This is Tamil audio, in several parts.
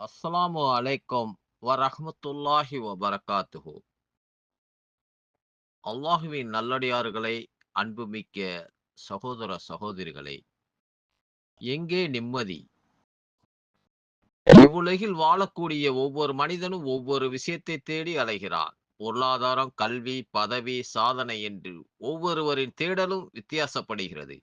அஸ்ஸலாமு அலைக்கும் வரஹ்மத்துல்லாஹி வபரகாத்துஹு அல்லாஹுவின் நல்லடியார்களே அன்புமிக்க சகோதர சகோதரிகளே எங்கே நிம்மதி? இவ்வுலகில் வாழக்கூடிய ஒவ்வொரு மனிதனும் ஒவ்வொரு விஷயத்தை தேடி அலைகிறான். பொருளாதாரம் கல்வி பதவி சாதனை என்று ஒவ்வொருவரின் தேடலும் வித்தியாசப்படுகிறது.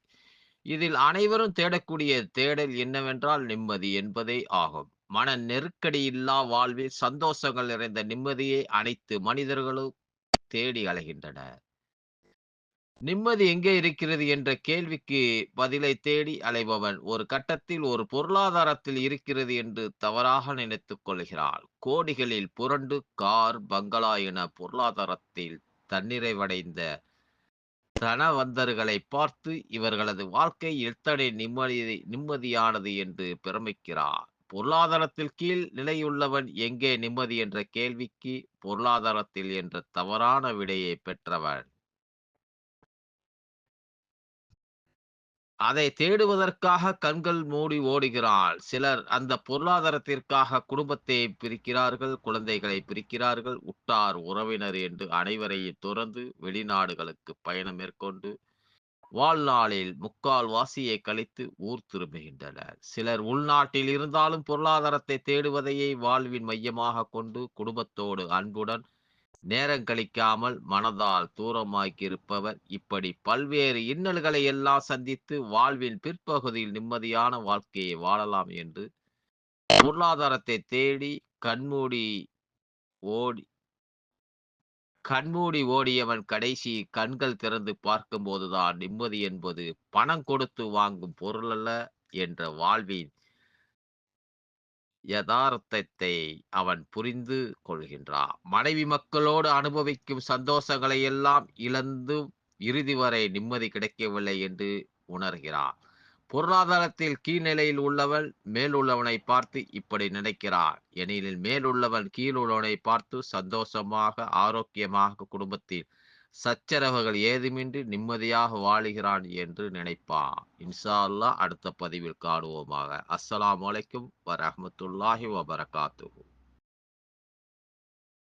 இதில் அனைவரும் தேடக்கூடிய தேடல் என்னவென்றால் நிம்மதி என்பதே ஆகும். மன நெருக்கடியில்லா வாழ்வில் சந்தோஷங்கள் நிறைந்த நிம்மதியை அனைத்து மனிதர்களும் தேடி அலைகின்றனர். நிம்மதி எங்கே இருக்கிறது என்ற கேள்விக்கு பதிலை தேடி அலைபவன் ஒரு கட்டத்தில் ஒரு பொருளாதாரத்தில் இருக்கிறது என்று தவறாக நினைத்துக் கொள்கிறாள். கோடிகளில் புரண்டு கார் பங்களா என பொருளாதாரத்தில் தன்னிறைவடைந்த தனவந்தர்களை பார்த்து இவர்களது வாழ்க்கை எத்தனை நிம்மதி நிம்மதியானது என்று பிரமிக்கிறார். பொருளாதாரத்தில் கீழ் நிலையுள்ளவன் எங்கே நிம்மதி என்ற கேள்விக்கு பொருளாதாரத்தில் என்ற தவறான விடையை பெற்றவன். அதை தேடுவதற்காக கண்கள் மூடி ஓடுகிறாள். சிலர் அந்த பொருளாதாரத்திற்காக குடும்பத்தை பிரிக்கிறார்கள் குழந்தைகளை பிரிக்கிறார்கள். உட்டார் உறவினர் என்று அனைவரையும் துறந்து வெளிநாடுகளுக்கு பயணம் மேற்கொண்டு வாழ்நாளில் முக்கால் வாசியை கழித்து ஊர் திரும்புகின்றனர். சிலர் உள்நாட்டில் இருந்தாலும் பொருளாதாரத்தை தேடுவதையே வாழ்வின் மையமாக கொண்டு குடும்பத்தோடு அன்புடன் நேரம் கழிக்காமல் மனதால் தூரமாக்கியிருப்பவர். இப்படி பல்வேறு இன்னல்களை எல்லாம் சந்தித்து வாழ்வின் பிற்பகுதியில் நிம்மதியான வாழ்க்கையை வாழலாம் என்று பொருளாதாரத்தை தேடி கண்மூடி ஓடி கண்மூடி ஓடியவன் கடைசி கண்கள் திறந்து பார்க்கும்போதுதான் நிம்மதி என்பது பணம் கொடுத்து வாங்கும் பொருள் அல்ல என்ற வாழ்வின் யதார்த்தத்தை அவன் புரிந்து கொள்கின்றான். மனைவி மக்களோடு அனுபவிக்கும் சந்தோஷங்களை எல்லாம் இழந்தும் இறுதி வரை நிம்மதி கிடைக்கவில்லை என்று உணர்கிறான். பொருளாதாரத்தில் கீழ்நிலையில் உள்ளவன் மேலுள்ளவனை பார்த்து இப்படி நினைக்கிறான் எனில் மேலுள்ளவன் கீழுள்ளவனை பார்த்து சந்தோஷமாக ஆரோக்கியமாக குடும்பத்தில் சச்சரவுகள் ஏதுமின்றி நிம்மதியாக வாழுகிறான் என்று நினைப்பான் இன்ஷா அல்லாஹ் அடுத்த பதிவில் காணுவோமாக. அஸ்ஸலாம் அலைக்கும் வரஹ்மத்துல்லாஹி வபரகாத்து